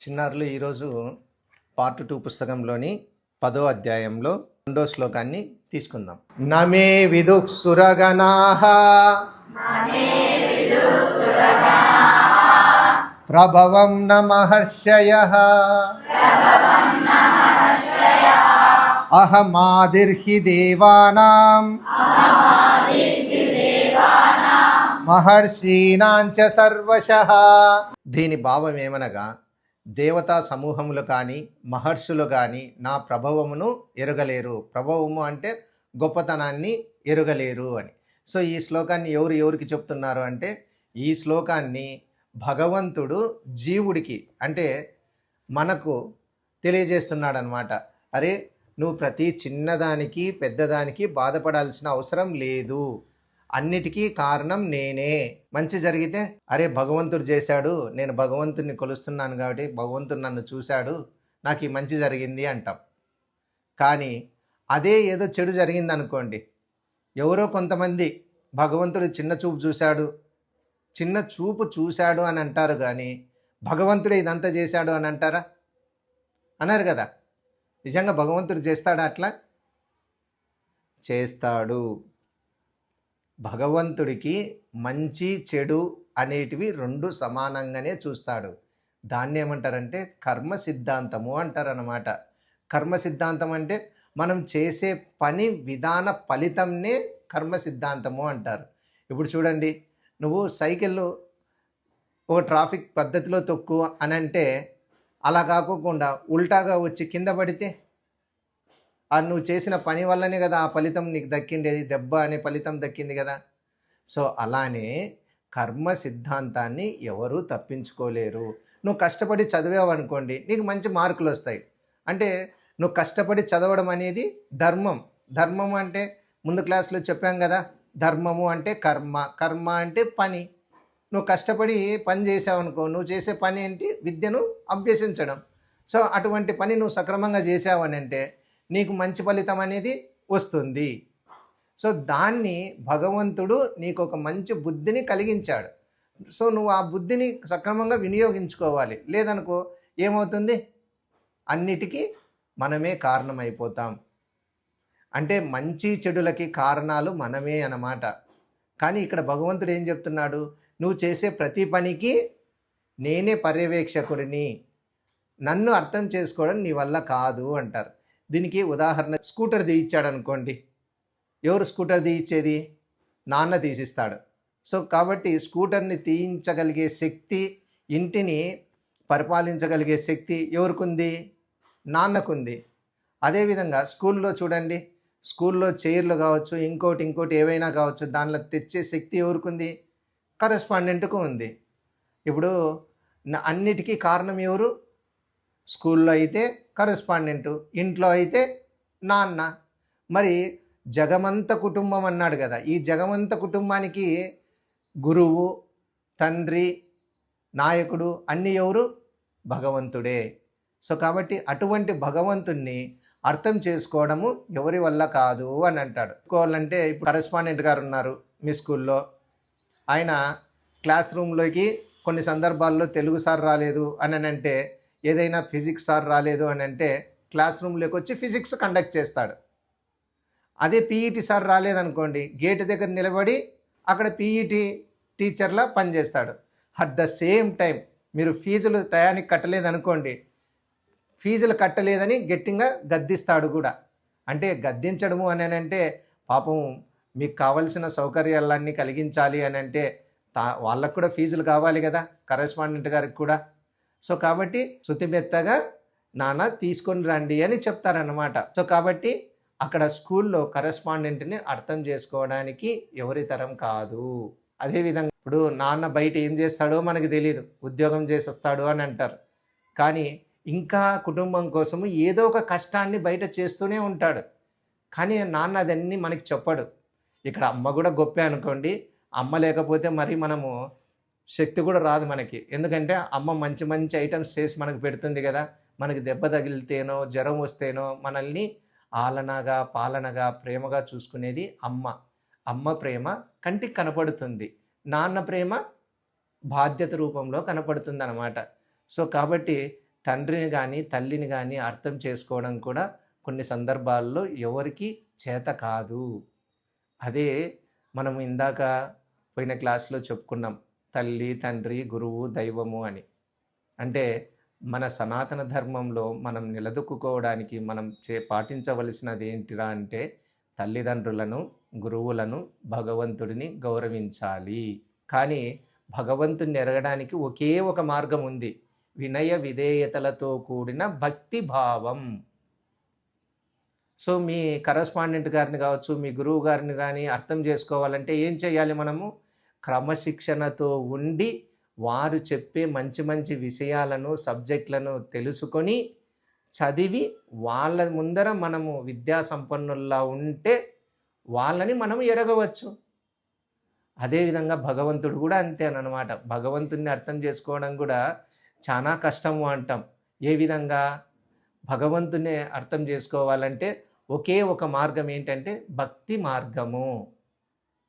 చిన్నారులు ఈరోజు part two పుస్తకంలోని పదో అధ్యాయంలో రెండో శ్లోకాన్ని తీసుకుందాం. నమే విదు సురగణాహ ప్రభవం న మహర్షయ అహమాదిర్హి దేవానాం. మహర్షీణాంచ సర్వశ. దీని భావం ఏమనగా దేవతా సమూహములు కానీ మహర్షులు కానీ నా ప్రభావమును ఎరగలేరు. ప్రభావము అంటే గొప్పతనాన్ని ఎరగలేరు అని. సో ఈ శ్లోకాన్ని ఎవరు ఎవరికి చెప్తున్నారు అంటే ఈ శ్లోకాన్ని భగవంతుడు జీవుడికి అంటే మనకు తెలియజేస్తున్నాడు అనమాట అరే నువ్వు ప్రతి చిన్నదానికి పెద్దదానికి బాధపడాల్సిన అవసరం లేదు. అన్నిటికీ కారణం నేనే. మంచి జరిగితే అరే భగవంతుడు చేశాడు నేను భగవంతుడిని కొలుస్తున్నాను కాబట్టి భగవంతుడు నన్ను చూశాడు నాకు ఈ మంచి జరిగింది అంటాం. కానీ అదే ఏదో చెడు జరిగింది అనుకోండి ఎవరో కొంతమంది భగవంతుడు చిన్న చూపు చూశాడు చిన్న చూపు చూశాడు అని అంటారు కానీ భగవంతుడు ఇదంతా చేశాడు అని అంటారా? అన్నారు కదా. నిజంగా భగవంతుడు చేస్తాడా అట్లా? చేస్తాడు. భగవంతుడికి మంచి చెడు అనేటివి రెండు సమానంగానే చూస్తాడు. దాన్ని ఏమంటారంటే కర్మ సిద్ధాంతము అంటారనమాట కర్మ సిద్ధాంతం అంటే మనం చేసే పని విధాన ఫలితంనే కర్మ సిద్ధాంతము అంటారు. ఇప్పుడు చూడండి నువ్వు సైకిల్ ఓ ట్రాఫిక్ పద్ధతిలో తొక్కు అని అంటే అలా కాకోకుండా ఉల్టాగా వచ్చి కింద పడితే ఆ నువ్వు చేసిన పని వల్లనే కదా ఆ ఫలితం నీకు దక్కిండేది దెబ్బ అనే ఫలితం దక్కింది కదా. సో అలానే కర్మ సిద్ధాంతాన్ని ఎవరూ తప్పించుకోలేరు. నువ్వు కష్టపడి చదివావు అనుకోండి నీకు మంచి మార్కులు వస్తాయి. అంటే నువ్వు కష్టపడి చదవడం అనేది ధర్మం. ధర్మం అంటే ముందు క్లాస్లో చెప్పాం కదా ధర్మము అంటే కర్మ కర్మ అంటే పని. నువ్వు కష్టపడి పని చేసావు అనుకో నువ్వు చేసే పని ఏంటి? విద్యను అభ్యసించడం. సో అటువంటి పని నువ్వు సక్రమంగా చేసావు అని అంటే నీకు మంచి ఫలితం అనేది వస్తుంది. సో దాన్ని భగవంతుడు నీకు ఒక మంచి బుద్ధిని కలిగించాడు. సో నువ్వు ఆ బుద్ధిని సక్రమంగా వినియోగించుకోవాలి. లేదనుకో ఏమవుతుంది? అన్నిటికీ మనమే కారణమైపోతాం. అంటే మంచి చెడులకి కారణాలు మనమే అన్నమాట. కానీ ఇక్కడ భగవంతుడు ఏం చెప్తున్నాడు? నువ్వు చేసే ప్రతి పనికి నేనే పర్యవేక్షకుడిని. నన్ను అర్థం చేసుకోవడం నీ వల్ల కాదు అంటారు. దీనికి ఉదాహరణ స్కూటర్ తీయించాడు అనుకోండి ఎవరు స్కూటర్ తీయించేది నాన్న తీసిస్తాడు. సో కాబట్టి స్కూటర్ని తీయించగలిగే శక్తి ఇంటిని పరిపాలించగలిగే శక్తి ఎవరికుంది? నాన్నకుంది. అదేవిధంగా స్కూల్లో చూడండి. స్కూల్లో చైర్లు కావచ్చు ఇంకోటి ఇంకోటి ఏవైనా కావచ్చు దానిలో తెచ్చే శక్తి ఎవరికుంది? కరెస్పాండెంట్కు ఉంది. ఇప్పుడు అన్నిటికీ కారణం ఎవరు? స్కూల్లో అయితే కరెస్పాండెంటు ఇంట్లో అయితే నాన్న. మరి జగమంత కుటుంబం అన్నాడు కదా ఈ జగమంత కుటుంబానికి గురువు తండ్రి నాయకుడు అన్ని ఎవరు? భగవంతుడే. సో కాబట్టి అటువంటి భగవంతుణ్ణి అర్థం చేసుకోవడము ఎవరి వల్ల కాదు అని అంటాడు. చెప్పుకోవాలంటే ఇప్పుడు కరెస్పాండెంట్ గారు ఉన్నారు మీ స్కూల్లో. ఆయన క్లాస్ రూమ్లోకి కొన్ని సందర్భాల్లో తెలుగు సార్ రాలేదు అని అంటే ఏదైనా ఫిజిక్స్ సార్ రాలేదు అని అంటే క్లాస్ రూమ్లోకి వచ్చి ఫిజిక్స్ కండక్ట్ చేస్తాడు. అదే పీఈటీ సార్ రాలేదనుకోండి గేట్ దగ్గర నిలబడి అక్కడ పీఈటీ టీచర్లా పనిచేస్తాడు. అట్ ద సేమ్ టైం మీరు ఫీజులు టయానికి కట్టలేదనుకోండి ఫీజులు కట్టలేదని గట్టిగా గద్దిస్తాడు కూడా. అంటే గద్దించడము అని అంటే పాపం మీకు కావలసిన సౌకర్యాలన్నీ కలిగించాలి అని అంటే తా వాళ్ళకు కూడా ఫీజులు కావాలి కదా కరెస్పాండెంట్ గారికి కూడా. సో కాబట్టి శృతిమెత్తగా నాన్న తీసుకొని రండి అని చెప్తారన్నమాట. సో కాబట్టి అక్కడ స్కూల్లో కరెస్పాండెంట్ని అర్థం చేసుకోవడానికి ఎవరి తరం కాదు. అదేవిధంగా ఇప్పుడు నాన్న బయట ఏం చేస్తాడో మనకి తెలియదు ఉద్యోగం చేసి వస్తాడు అని అంటారు. కానీ ఇంకా కుటుంబం కోసము ఏదో ఒక కష్టాన్ని బయట చేస్తూనే ఉంటాడు. కానీ నాన్న అదన్నీ మనకి చెప్పడు. ఇక్కడ అమ్మ కూడా గొప్పే అనుకోండి. అమ్మ లేకపోతే మరి మనము శక్తి కూడా రాదు మనకి. ఎందుకంటే అమ్మ మంచి మంచి ఐటమ్స్ చేసి మనకు పెడుతుంది కదా. మనకి దెబ్బ తగిలితేనో జ్వరం వస్తేనో మనల్ని ఆలనగా పాలనగా ప్రేమగా చూసుకునేది అమ్మ. అమ్మ ప్రేమ కంటికి కనపడుతుంది. నాన్న ప్రేమ బాధ్యత రూపంలో కనపడుతుంది అనమాట సో కాబట్టి తండ్రిని కానీ తల్లిని కానీ అర్థం చేసుకోవడం కూడా కొన్ని సందర్భాల్లో ఎవరికి చేత కాదు. అదే మనం ఇందాక పోయిన క్లాస్లో చెప్పుకున్నాం. తల్లి తండ్రి గురువు దైవము అని. అంటే మన సనాతన ధర్మంలో మనం నిలదొక్కుకోవడానికి మనం చే పాటించవలసినది ఏంటిరా అంటే తల్లిదండ్రులను గురువులను భగవంతుడిని గౌరవించాలి. కానీ భగవంతుని ఎరగడానికి ఒకే ఒక మార్గం ఉంది. వినయ విధేయతలతో కూడిన భక్తి భావం. సో మీ కరస్పాండెంట్ గారిని కావచ్చు మీ గురువు గారిని కానీ అర్థం చేసుకోవాలంటే ఏం చేయాలి మనము? క్రమశిక్షణతో ఉండి వారు చెప్పే మంచి మంచి విషయాలను సబ్జెక్టులను తెలుసుకొని చదివి వాళ్ళ ముందర మనము విద్యా సంపన్నుల్లా ఉంటే వాళ్ళని మనం ఎరగవచ్చు. అదేవిధంగా భగవంతుడు కూడా అంతేనమాట భగవంతుడిని అర్థం చేసుకోవడం కూడా చాలా కష్టము అంటాం. ఏ విధంగా? భగవంతుని అర్థం చేసుకోవాలంటే ఒకే ఒక మార్గం ఏంటంటే భక్తి మార్గము.